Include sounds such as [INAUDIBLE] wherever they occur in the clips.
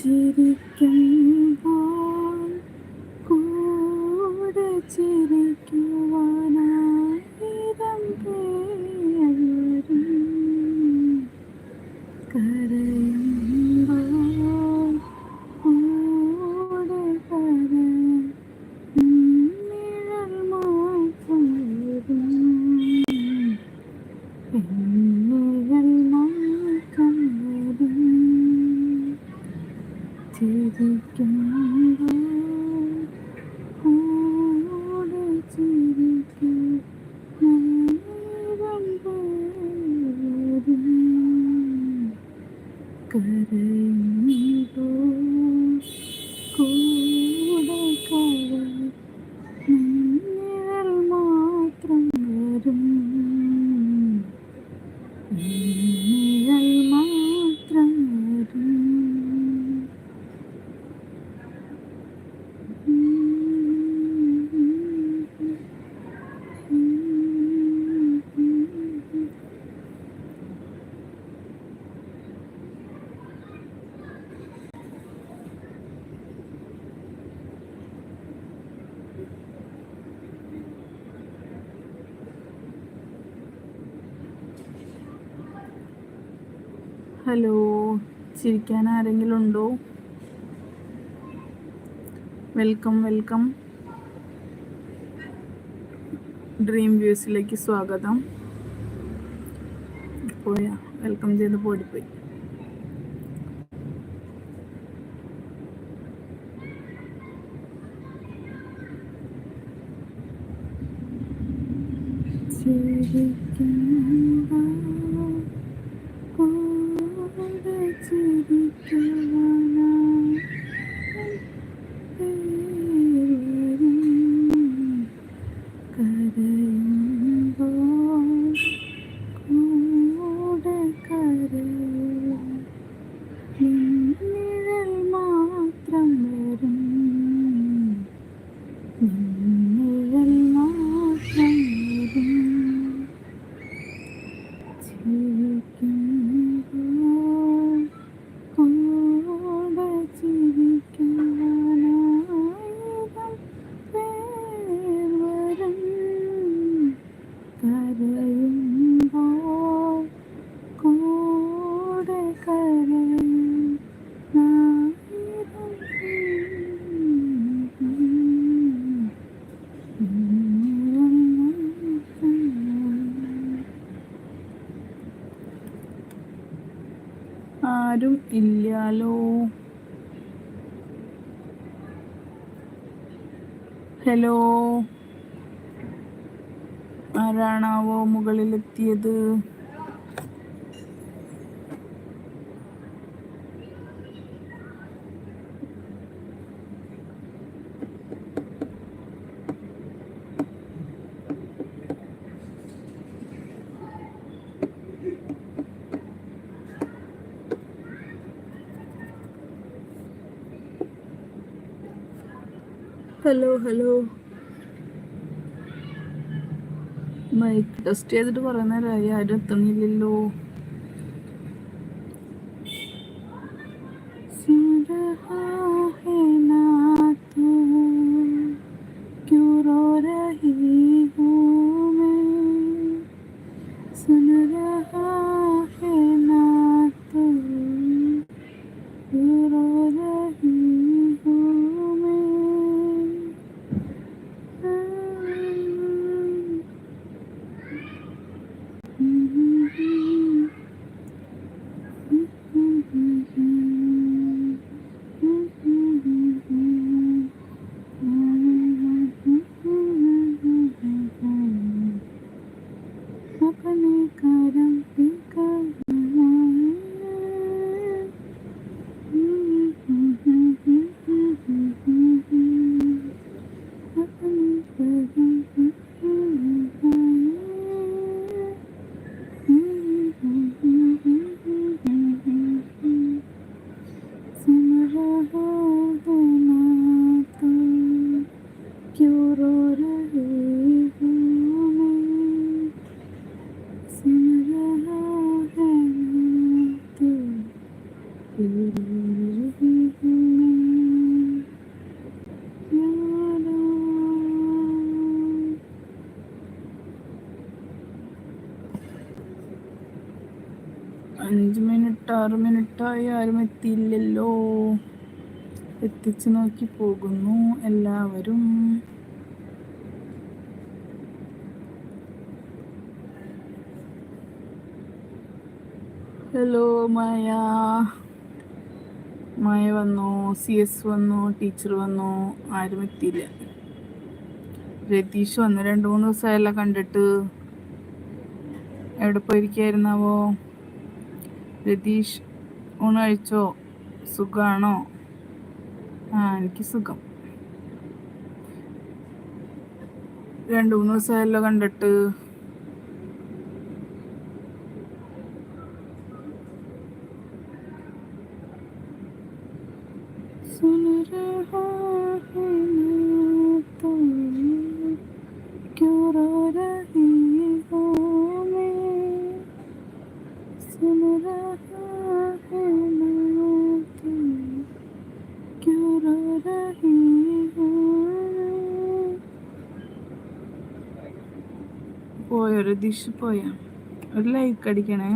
ചിരിക്കും ചിരിക്കാൻ ആരെങ്കിലും ഉണ്ടോ? വെൽക്കം വെൽക്കം ഡ്രീം വ്യൂസിലേക്ക് സ്വാഗതം. പോയാ വെൽക്കം ചെയ്ത് പോയിപ്പോയി ശരിക്കും I'm be the one hello ആരാണാവോ മുകളിലെത്തിയത്? Hello hello. Mic test ചെയ്തിട്ട് പറയുന്ന നേരമായി ആരും എത്തണില്ലല്ലോ. എത്തിച്ചു നോക്കി പോകുന്നു എല്ലാവരും. ഹലോ മായ. മായ വന്നു സി എസ് വന്നു ടീച്ചർ വന്നു ആരും എത്തിയില്ല. രതീഷ് വന്നു രണ്ട് മൂന്ന് ദിവസമായല്ല കണ്ടിട്ട്. എവിടെ പോയിരിക്കായിരുന്നാവോ? രതീഷ് ഊണ് കഴിച്ചോ? സുഖാണോ? ആ എനിക്ക് സുഖം. രണ്ട് മൂന്ന് ദിവസമായല്ലോ കണ്ടിട്ട്. പോയൊരു ദിഷ് പോയ. ഒരു ലൈക്ക് അടിക്കണേ.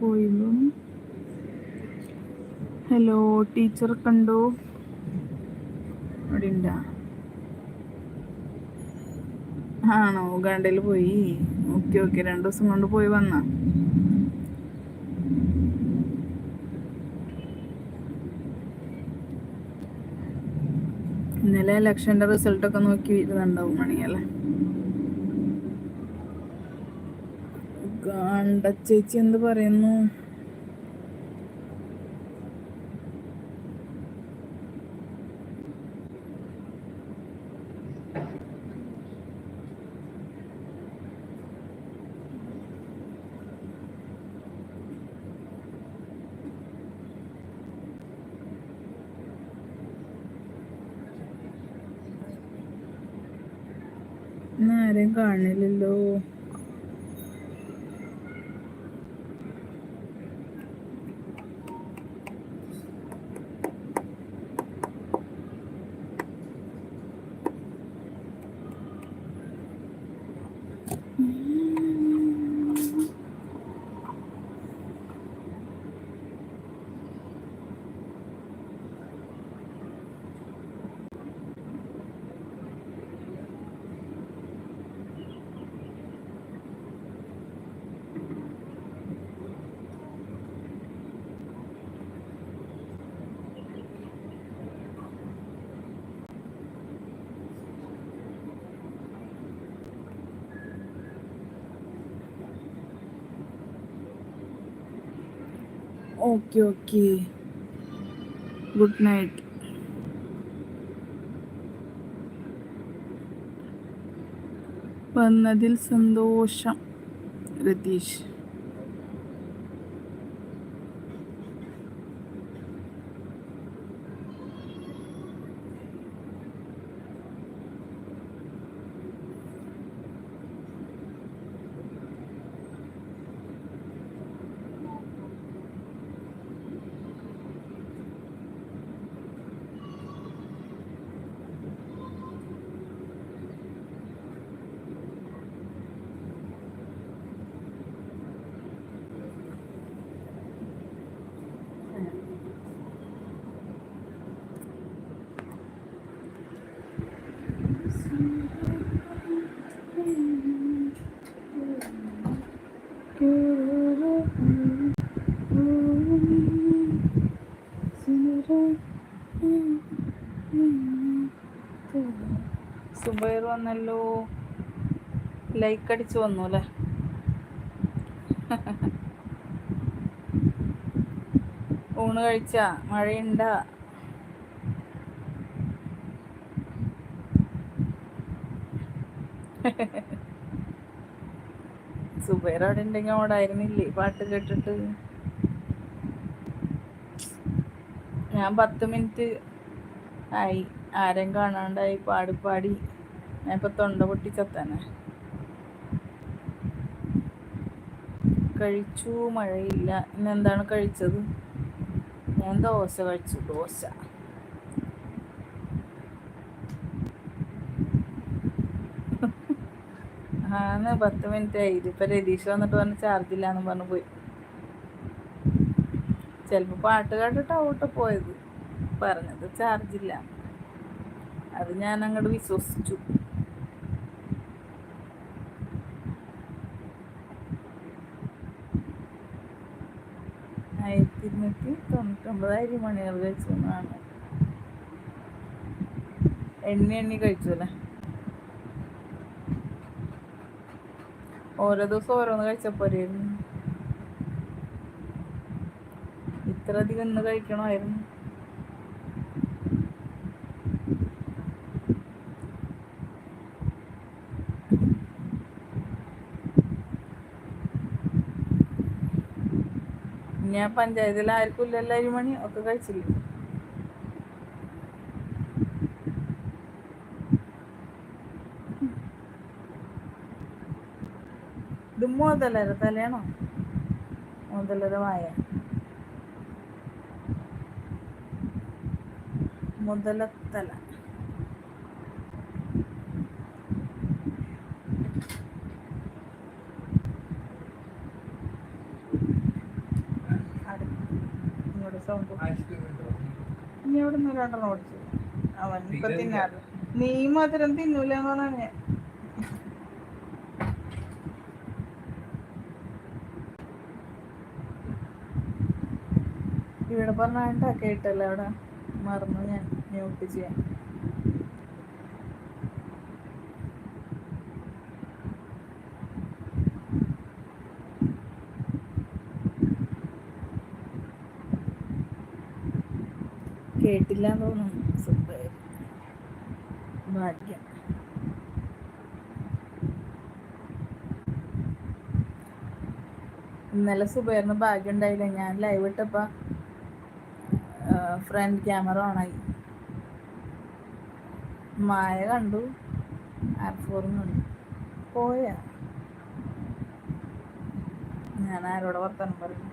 പോയിരുന്നു ഹലോ ടീച്ചർ കണ്ടോ? അവിടെ ഉണ്ടാ ആണോ ഉഗാണ്ടയിൽ പോയി. ഓക്കെ ഓക്കെ രണ്ടു ദിവസം കൊണ്ട് പോയി വന്നാ. ഇന്നലെ ഇലക്ഷന്റെ റിസൾട്ടൊക്കെ നോക്കി ഇരുന്നുണ്ടാവും മണിയല്ലേ ഗാണ്ട ചേച്ചി എന്ത് പറയുന്നു? ആരെയും കാണില്ലല്ലോ ഓക്കെ ഓക്കെ ഗുഡ് നൈറ്റ് വന്നതിൽ സന്തോഷം രതീഷ്. സുബൈർ വന്നല്ലോ. ലൈക്ക് അടിച്ചു വന്നു അല്ലേ? ഊണ് കഴിച്ച? മഴയുണ്ട? സുബൈർ അവിടെ ഉണ്ടെങ്കിൽ അവിടെ ആയിരുന്നില്ലേ? പാട്ട് കേട്ടിട്ട്. ഞാൻ പത്ത് മിനിറ്റ് ആയി. ആരും കാണാണ്ടായി. പാടി പാടി. ഞാൻ ഇപ്പൊ തൊണ്ട പൊട്ടിച്ചത്തന്നെ കഴിച്ചു മഴയില്ല. ഇന്നെന്താണ് കഴിച്ചത്? ഞാൻ ദോശ കഴിച്ചു. ദോശ. ആന്ന് പത്ത് മിനിറ്റ് ആയി ഇതിപ്പോ രതീഷ് വന്നിട്ട് പറഞ്ഞ് ചാർജ് ഇല്ലാന്ന് പറഞ്ഞു പോയി. ചിലപ്പോ പാട്ട് കേട്ടിട്ടാവട്ടെ പോയത്. പറഞ്ഞത് ചാർജ് ഇല്ല. അത് ഞാൻ അങ്ങോട്ട് വിശ്വസിച്ചു. ആയിരത്തി ഇരുന്നൂറ്റി തൊണ്ണൂറ്റൊമ്പത് അരി മണികൾ കഴിച്ചു എന്നാണ്. എണ്ണി എണ്ണി കഴിച്ചു അല്ലേ? ഓരോ ദിവസം ഓരോന്ന് കഴിച്ചപ്പോരായിരുന്നു ഇത്ര അധികം ഇന്ന് കഴിക്കണമായിരുന്നു. ഞാൻ പഞ്ചായത്തിൽ ആർക്കും ഇല്ലല്ലോ അരിമണി ഒക്കെ കഴിച്ചില്ല? ഇത് മോതലര തലയാണോ? മുതലര മുതലത്തല. നീ എവിടെ നിന്ന് രണ്ടെണ്ണം ഓടിച്ചു? അവൻ ഇപ്പൊ തിന്നാറ്. നീ മധുരം തിന്നൂല എന്നാണ് ഞാൻ ഇവിടെ പറഞ്ഞ കേട്ടല്ലോ അവിടെ? മറന്നു ഞാൻ. മ്യൂട്ട് ചെയ്യാം. കേട്ടില്ല തോന്നുന്നു. ഭാഗ്യം. ഇന്നലെ സുബൈറിന് ഭാഗ്യം ഉണ്ടായില്ല. ഞാൻ ലൈവ് ഇട്ടപ്പോ ഫ്രണ്ട് ക്യാമറ ഓണായി മായ കണ്ടു. ആപ്പ് പോയ. ഞാൻ ആരോടെ വർത്തമാനം പറഞ്ഞു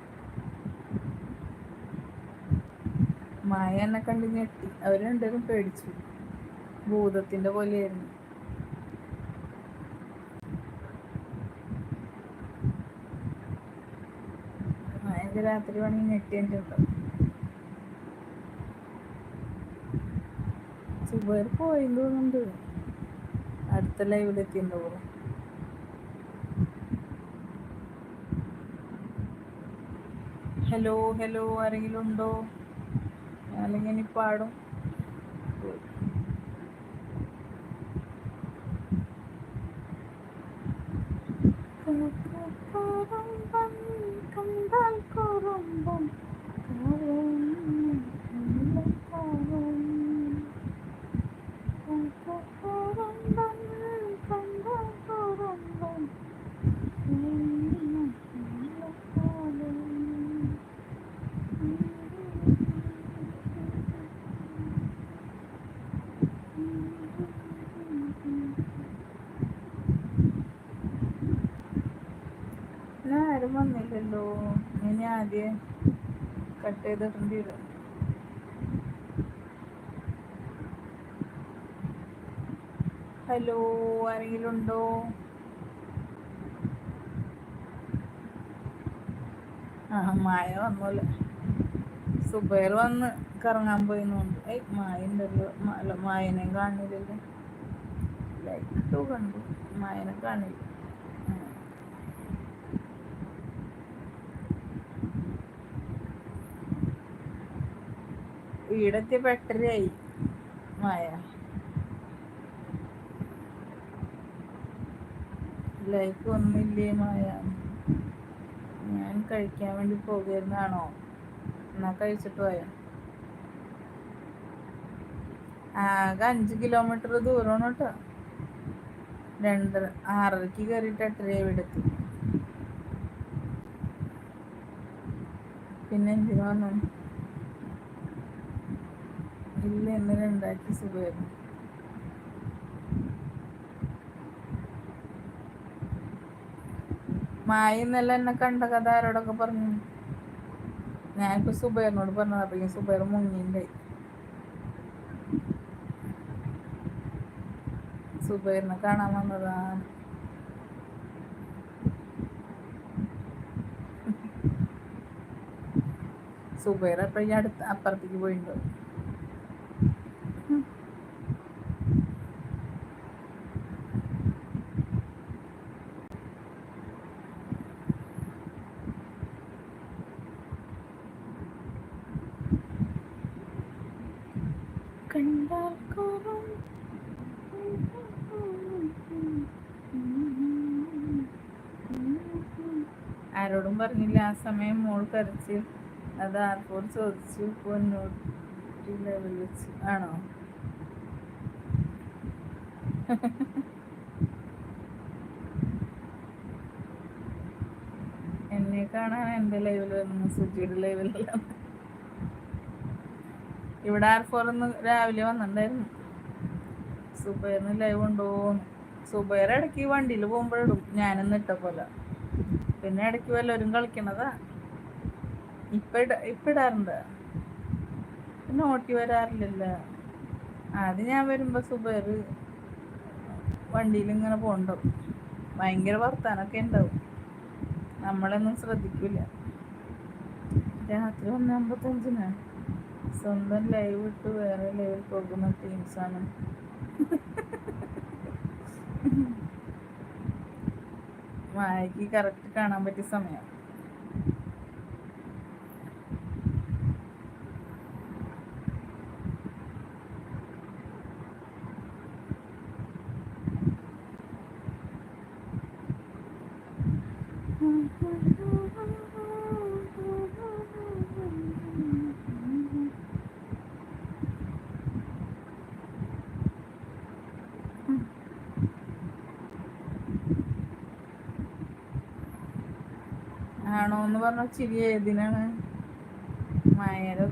മായ എന്നെ കണ്ട് ഞെട്ടി. അവർ രണ്ടുപേരും പേടിച്ചു. ഭൂതത്തിന്റെ പോലെയായിരുന്നു. ഭയങ്കര രാത്രി വേണമെങ്കിൽ ഞെട്ടിയിട്ടുണ്ടാവും സുബൈർ പോയി തോന്നുന്നുണ്ട് അടുത്ത ലൈവിൽ എത്തിയിട്ടുണ്ടാവും ഹലോ ഹലോ ആരെങ്കിലും ഉണ്ടോ? ഞാനിങ്ങനെ പാടും. കണ്ടാൽ കുറുമ്പം ചെയ്തിടേണ്ടി വരും ഹലോ ആരെങ്കിലും ഉണ്ടോ? ആ മായ വന്നല്ലേ? സുബൈർ വന്ന് കറങ്ങാൻ പോയിന്നുണ്ട് ഏയ് മായ ഉണ്ടല്ലോ മായനെയും കാണില്ലല്ലോ. ലൈറ്റോ കണ്ടു. മായനെ കാണില്ല. വീടെത്തിയപ്പോ എട്ടരയായി മായ ലൈഫ് ഒന്നുമില്ലേ മായ ഞാൻ കഴിക്കാൻ വേണ്ടി പോകുന്നതാണോ എന്നാ കഴിച്ചിട്ട് പോയ? ആകെ അഞ്ച് കിലോമീറ്റർ ദൂരമാണ് കേട്ടോ. രണ്ടര ആറരക്ക് കയറിയിട്ട് എട്ടര എത്തി പിന്നെ എന്തിനു വന്നു? നല്ല എണ്ണയിൽ ഉണ്ടാക്കിയ സുഖമായിരുന്നു. മായ ഇന്നലെ എന്നെ കണ്ട കഥ ആരോടൊക്കെ പറഞ്ഞു? ഞാനിപ്പോൾ സുബൈറിനോട് പറഞ്ഞത് അപ്പം സുബൈർ മുങ്ങിണ്ട് സുബൈറിനെ കാണാൻ വന്നതാ. സുബൈർ അപ്പം ഈ അടുത്ത് അപ്പുറത്തേക്ക് പോയിട്ടുണ്ടോ പറഞ്ഞില്ല. ആ സമയം മോൾ കരച്ച് അത് ആർക്കോട് ചോദിച്ചു? പൊന്നൂട്ടിലെ വിളിച്ചു ആണോ? എന്നെ കാണാൻ എന്റെ ലൈവിൽ വന്നു. സുജിയുടെ ലൈവിലല്ല ഇവിടെ ആർ ഫോർ ഒന്ന് രാവിലെ വന്നിട്ടുണ്ടായിരുന്നു. സുബൈറിന് ലൈവ് ഉണ്ടോന്ന്. സുബൈർ ഇടയ്ക്ക് വണ്ടിയിൽ പോകുമ്പോഴിടും. ഞാനൊന്നും ഇട്ട പോലെ. പിന്നെ ഇടയ്ക്ക് വല്ലവരും കളിക്കണതാ. ഇപ്പൊ ഇട ഇടാറുണ്ട്. പിന്നെ ഓട്ടി വരാറില്ല അത് ഞാൻ വരുമ്പോ സുബേർ വണ്ടിയിൽ ഇങ്ങനെ പോണ്ടാവും ഭയങ്കര വർത്താനൊക്കെ ഉണ്ടാവും നമ്മളൊന്നും ശ്രദ്ധിക്കില്ല രാത്രി ഒന്ന് അമ്പത്തഞ്ചിന്. സ്വന്തം ലൈവ് ഇട്ട് വേറെ ലൈവിൽ പോകുന്ന ടീംസാണ് [LAUGHS] മായക്ക് കറക്റ്റ് കാണാൻ പറ്റിയ സമയം. ആണോ എന്ന് പറഞ്ഞ ചിരി ഏതിനാണ് മായയുടെ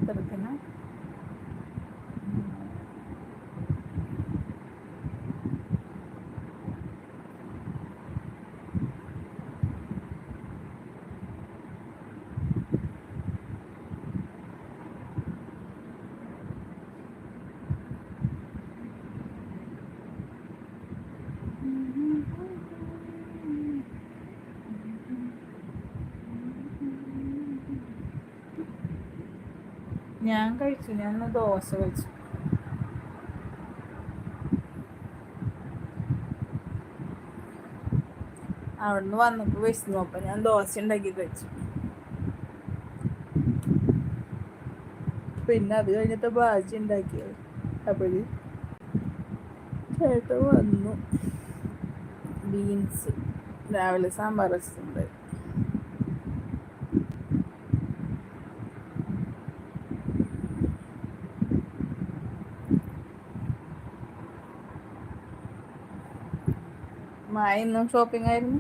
ഞാൻ കഴിച്ചു ഞാൻ ദോശ കഴിച്ചു. അവിടുന്ന് വന്നപ്പോൾ വിശന്നു അപ്പം ഞാൻ ദോശ ഉണ്ടാക്കി കഴിച്ചു. പിന്നെ അത് കഴിഞ്ഞിട്ട് ബാജി ഉണ്ടാക്കിയത് അപ്പഴ് ചേട്ടൻ വന്നു. ബീൻസ് രാവിലെ സാമ്പാർ വെച്ചിട്ടുണ്ട്. മായ ഇന്നും ഷോപ്പിംഗ് ആയിരുന്നു.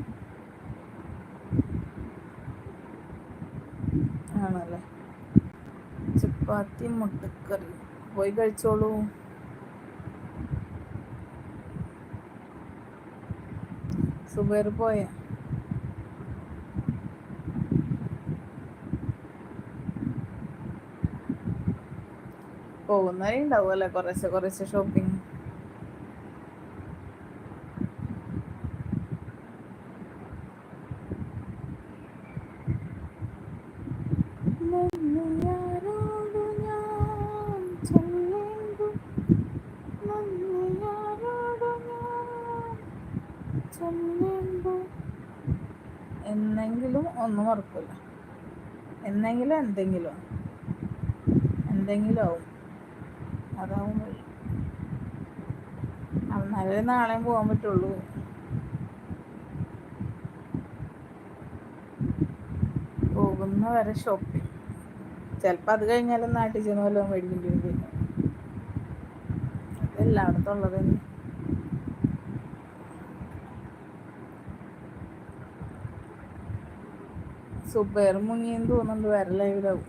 ആണല്ലേ? ചപ്പാത്തി മുട്ടക്കറി. പോയി കഴിച്ചോളൂ. സുബേർ പോയ? പോകുന്നവരുണ്ടാവും അല്ലേ കുറച്ച് കുറച്ച് ഷോപ്പിംഗ് എന്നെങ്കിലും ഒന്നും ഉറപ്പില്ല എന്നെങ്കിലും എന്തെങ്കിലും. എന്തെങ്കിലും ആവും. അതാവും വഴി. എന്നാലേ നാളെയും പോകാൻ പറ്റുള്ളൂ. പോകുന്ന വരെ ഷോപ്പിംഗ് ചിലപ്പോൾ അത് കഴിഞ്ഞാലും നാട്ടിൽ ചെന്ന് വല്ലതും മേടിക്കേണ്ടി വരും. എല്ലായിടത്തും ഉള്ളത് സുബേർ മുങ്ങിയെന്ന് തോന്നുന്നുണ്ട് വേറെ ലൈവിലാവും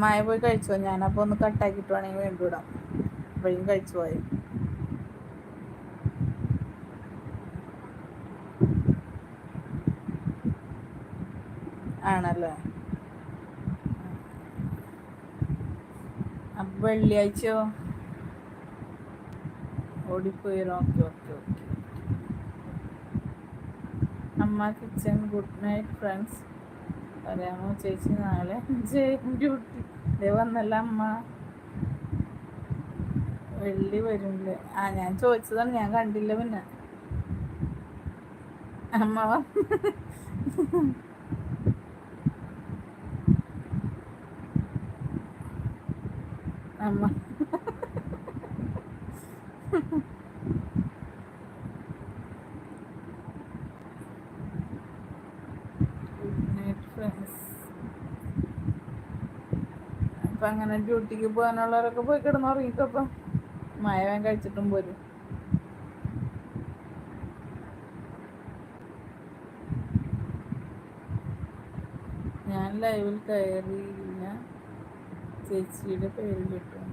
മായ പോയി കഴിച്ചോ? ഞാനപ്പോൾ ഒന്ന് കട്ടാക്കിയിട്ട് വേണമെങ്കിൽ വീണ്ടും ഇടാം. അപ്പോഴും കഴിച്ചു പോയി. ആണല്ലേ? അപ്പം വെള്ളിയാഴ്ചയോ? ഓടിപ്പോയി. ഓക്കെ ഓക്കെ ഓക്കെ അമ്മ കിച്ചൻ ഗുഡ് നൈറ്റ് ഫ്രണ്ട്സ് പറയാമോ ചേച്ചി നാളെ ഡ്യൂട്ടി ഇതേ വന്നല്ല അമ്മ. വെള്ളി വരുന്നില്ല ആ ഞാൻ ചോദിച്ചതാണ് ഞാൻ കണ്ടില്ല പിന്നെ. അമ്മ അമ്മ അപ്പൊ അങ്ങനെ ഡ്യൂട്ടിക്ക് പോകാനുള്ളവരൊക്കെ പോയി കിടന്നുറങ്ങിക്കപ്പം മഴ വേഗം കഴിച്ചിട്ടും പോരും. ഞാൻ ലൈവിൽ കയറിയില്ല. ചേച്ചിയുടെ പേര് കിട്ടും.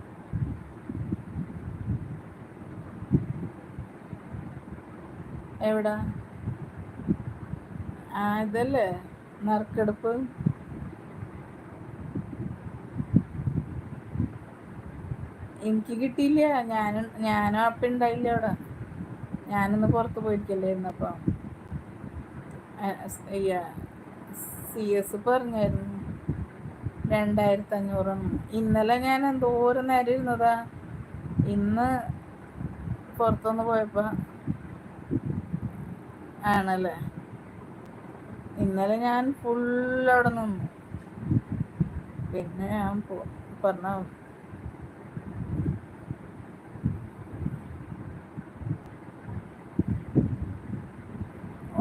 എവിടാ? ആ ഇതല്ലേ? നറുക്കെടുപ്പ്? എനിക്ക് കിട്ടിയില്ല. ഞാനും ഞാനും അപ്പം ഉണ്ടായില്ല അവിടെ. ഞാനൊന്ന് പുറത്ത് പോയിരിക്കല്ലായിരുന്നു അപ്പം സി എസ് പറഞ്ഞായിരുന്നു. രണ്ടായിരത്തി അഞ്ഞൂറെന്ന് ഇന്നലെ ഞാൻ എന്തോരം നേരം ഇരുന്നതാ. ഇന്ന് പുറത്തൊന്ന് പോയപ്പോൾ ആണല്ലേ? ഇന്നലെ ഞാൻ ഫുൾ അവിടെ നിന്നു. പിന്നെ ഞാൻ പറഞ്ഞ?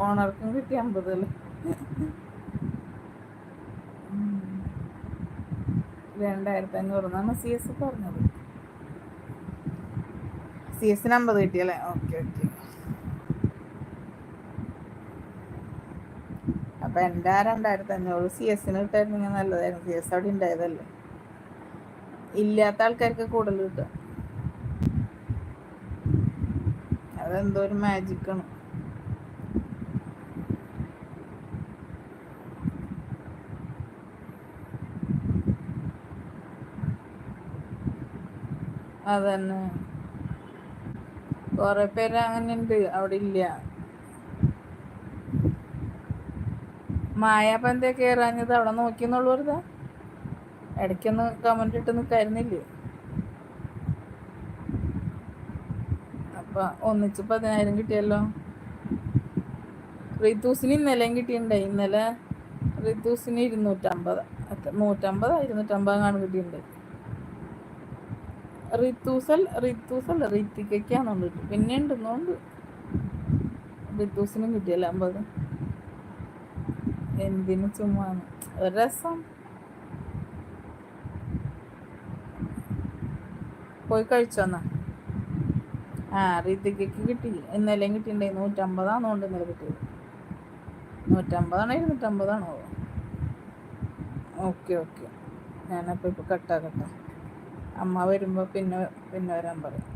ഓണർക്കും കിട്ടി അമ്പത് അല്ലേ രണ്ടായിരത്തി അഞ്ഞൂറ് എന്നാണ് സി എസ് പറഞ്ഞത്. സി എസിന് അമ്പത് കിട്ടിയല്ലേ? Okay okay. അപ്പൊ എന്റെ ആ രണ്ടായിരത്തി അഞ്ഞൂറ് സി എസിന് കിട്ടായിരുന്നെങ്കിൽ നല്ലതായിരുന്നു. സി എസ് അവിടെ ഉണ്ടായതല്ലേ? ഇല്ലാത്ത ആൾക്കാർക്ക് കൂടുതൽ കിട്ടുക അതെന്തോ ഒരു മാജിക്കാണ് അതന്നെ. കൊറേ പേര് അങ്ങനെ ഉണ്ട് അവിടെ ഇല്ല. മായാപ്പം എന്താ കയറാഞ്ഞത് അവിടെ നോക്കിയെന്നുള്ളൂ വെറുതെ ഇടയ്ക്കൊന്ന് കമന്റ് ഇട്ട് നിൽക്കായിരുന്നില്ലേ അപ്പൊ ഒന്നിച്ച് പതിനായിരം കിട്ടിയല്ലോ? റിത്തൂസിന് ഇന്നലെയും കിട്ടിയിട്ടുണ്ടായി ഇന്നലെ റിത്തൂസിന് ഇരുന്നൂറ്റമ്പത് നൂറ്റമ്പത് ഇരുന്നൂറ്റമ്പത് കാണും കിട്ടിയിട്ടുണ്ട് റിത്തൂസൽ റിത്തൂസൽ റിത്തിക്കാന്നുണ്ട് പിന്നെ ഉണ്ടെന്നുണ്ട് റിത്തൂസിനും കിട്ടിയല്ല അമ്പത്? എന്തിനു ചുമ്മാണ് ഒരു രസം. പോയി കഴിച്ചോന്നാ ആ റിത്തിക്കയ്ക്ക് കിട്ടി. ഇന്നലെയും കിട്ടിയിട്ടുണ്ടായി നൂറ്റമ്പതാണെന്നുകൊണ്ട് ഇന്നലെ കിട്ടിയത്. നൂറ്റമ്പതാണോ ഇരുന്നൂറ്റമ്പതാണോ? Okay okay. ഞാനപ്പോൾ ഇപ്പോൾ കട്ടാക്കട്ടെ അമ്മ വരുമ്പോൾ പിന്നെ പിന്നെ വരാൻ പറയും.